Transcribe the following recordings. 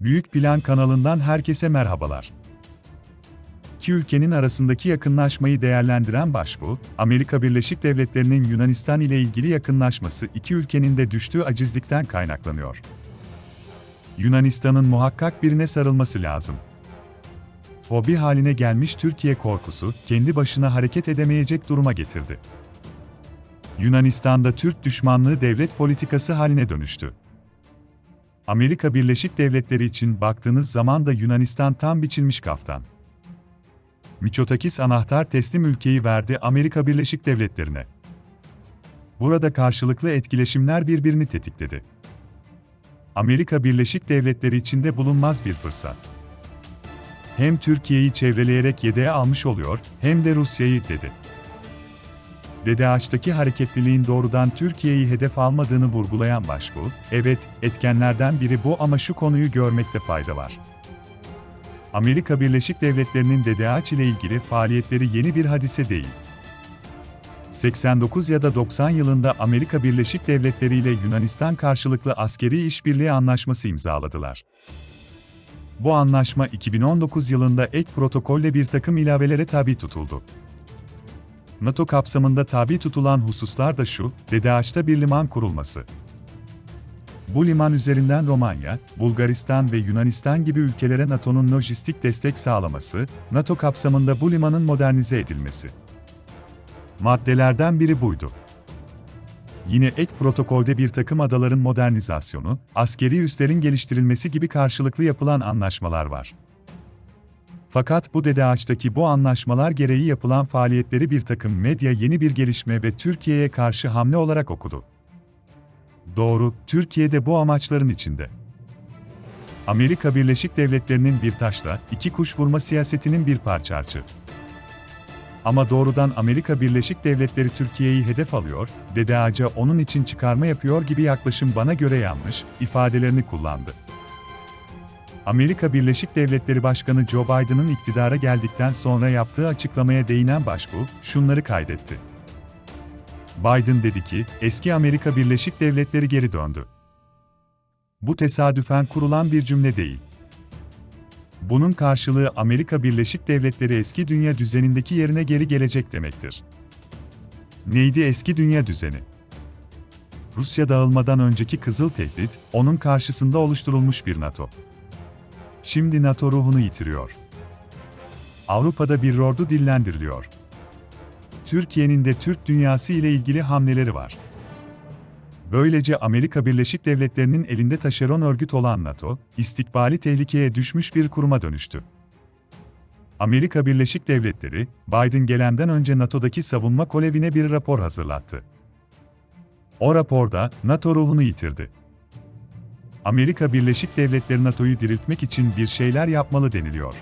Büyük Plan kanalından herkese merhabalar. İki ülkenin arasındaki yakınlaşmayı değerlendiren başbu, Amerika Birleşik Devletleri'nin Yunanistan ile ilgili yakınlaşması iki ülkenin de düştüğü acizlikten kaynaklanıyor. Yunanistan'ın muhakkak birine sarılması lazım. Hobi haline gelmiş Türkiye korkusu, kendi başına hareket edemeyecek duruma getirdi. Yunanistan'da Türk düşmanlığı devlet politikası haline dönüştü. Amerika Birleşik Devletleri için baktığınız zaman da Yunanistan tam biçilmiş kaftan. Miçotakis anahtar teslim ülkeyi verdi Amerika Birleşik Devletleri'ne. Burada karşılıklı etkileşimler birbirini tetikledi. Amerika Birleşik Devletleri içinde bulunmaz bir fırsat. Hem Türkiye'yi çevreleyerek yedeğe almış oluyor, hem de Rusya'yı dedi. DDH'daki hareketliliğin doğrudan Türkiye'yi hedef almadığını vurgulayan başbu, evet, etkenlerden biri bu ama şu konuyu görmekte fayda var. Amerika Birleşik Devletleri'nin DDH ile ilgili faaliyetleri yeni bir hadise değil. 89 ya da 90 yılında Amerika Birleşik Devletleri ile Yunanistan karşılıklı askeri işbirliği anlaşması imzaladılar. Bu anlaşma 2019 yılında ek protokolle bir takım ilavelere tabi tutuldu. NATO kapsamında tabi tutulan hususlar da şu, DDH'da bir liman kurulması. Bu liman üzerinden Romanya, Bulgaristan ve Yunanistan gibi ülkelere NATO'nun lojistik destek sağlaması, NATO kapsamında bu limanın modernize edilmesi. Maddelerden biri buydu. Yine ek protokolde bir takım adaların modernizasyonu, askeri üslerin geliştirilmesi gibi karşılıklı yapılan anlaşmalar var. Fakat bu DDH'daki bu anlaşmalar gereği yapılan faaliyetleri bir takım medya yeni bir gelişme ve Türkiye'ye karşı hamle olarak okudu. Doğru, Türkiye'de bu amaçların içinde. Amerika Birleşik Devletleri'nin bir taşla iki kuş vurma siyasetinin bir parçacı. Ama doğrudan Amerika Birleşik Devletleri Türkiye'yi hedef alıyor, DDH'ca onun için çıkarma yapıyor gibi yaklaşım bana göre yanlış, ifadelerini kullandı. Amerika Birleşik Devletleri Başkanı Joe Biden'ın iktidara geldikten sonra yaptığı açıklamaya değinen başbu, şunları kaydetti. Biden dedi ki, eski Amerika Birleşik Devletleri geri döndü. Bu tesadüfen kurulan bir cümle değil. Bunun karşılığı Amerika Birleşik Devletleri eski dünya düzenindeki yerine geri gelecek demektir. Neydi eski dünya düzeni? Rusya dağılmadan önceki Kızıl Tehdit, onun karşısında oluşturulmuş bir NATO. Şimdi NATO ruhunu yitiriyor. Avrupa'da bir ordu dillendiriliyor. Türkiye'nin de Türk dünyası ile ilgili hamleleri var. Böylece Amerika Birleşik Devletleri'nin elinde taşeron örgüt olan NATO, istikbali tehlikeye düşmüş bir kuruma dönüştü. Amerika Birleşik Devletleri, Biden gelenden önce NATO'daki savunma kolevine bir rapor hazırlattı. O raporda NATO ruhunu yitirdi. Amerika Birleşik Devletleri NATO'yu diriltmek için bir şeyler yapmalı deniliyor.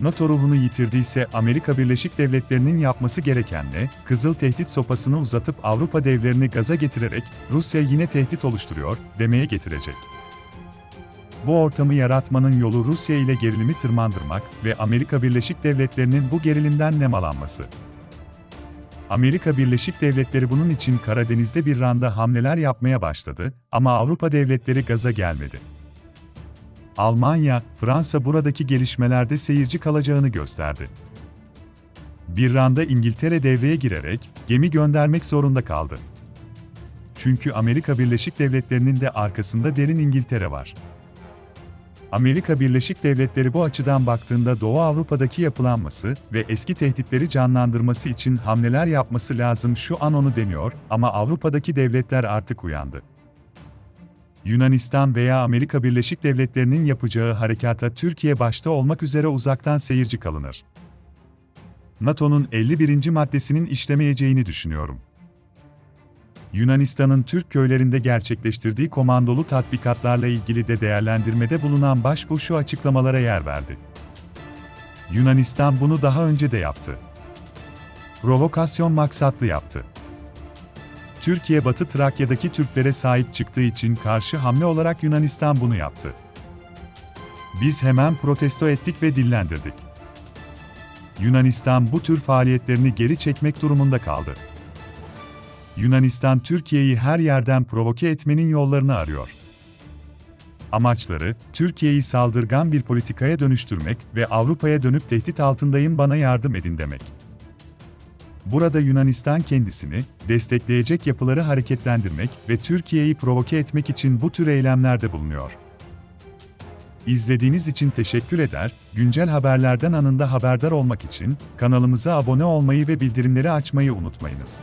NATO ruhunu yitirdiyse Amerika Birleşik Devletleri'nin yapması gereken ne? Kızıl tehdit sopasını uzatıp Avrupa devlerini gaza getirerek Rusya yine tehdit oluşturuyor demeye getirecek. Bu ortamı yaratmanın yolu Rusya ile gerilimi tırmandırmak ve Amerika Birleşik Devletleri'nin bu gerilimden nemalanması. Amerika Birleşik Devletleri bunun için Karadeniz'de bir randa hamleler yapmaya başladı ama Avrupa devletleri gaza gelmedi. Almanya, Fransa buradaki gelişmelerde seyirci kalacağını gösterdi. Bir randa İngiltere devreye girerek gemi göndermek zorunda kaldı. Çünkü Amerika Birleşik Devletleri'nin de arkasında derin İngiltere var. Amerika Birleşik Devletleri bu açıdan baktığında Doğu Avrupa'daki yapılanması ve eski tehditleri canlandırması için hamleler yapması lazım şu an onu deniyor ama Avrupa'daki devletler artık uyandı. Yunanistan veya Amerika Birleşik Devletleri'nin yapacağı harekata Türkiye başta olmak üzere uzaktan seyirci kalınır. NATO'nun 51. maddesinin işlemeyeceğini düşünüyorum. Yunanistan'ın Türk köylerinde gerçekleştirdiği komandolu tatbikatlarla ilgili de değerlendirmede bulunan başbu şu açıklamalara yer verdi. Yunanistan bunu daha önce de yaptı. Provokasyon maksatlı yaptı. Türkiye Batı Trakya'daki Türklere sahip çıktığı için karşı hamle olarak Yunanistan bunu yaptı. Biz hemen protesto ettik ve dillendirdik. Yunanistan bu tür faaliyetlerini geri çekmek durumunda kaldı. Yunanistan Türkiye'yi her yerden provoke etmenin yollarını arıyor. Amaçları, Türkiye'yi saldırgan bir politikaya dönüştürmek ve Avrupa'ya dönüp tehdit altındayım bana yardım edin demek. Burada Yunanistan kendisini destekleyecek yapıları hareketlendirmek ve Türkiye'yi provoke etmek için bu tür eylemlerde bulunuyor. İzlediğiniz için teşekkür eder, güncel haberlerden anında haberdar olmak için kanalımıza abone olmayı ve bildirimleri açmayı unutmayınız.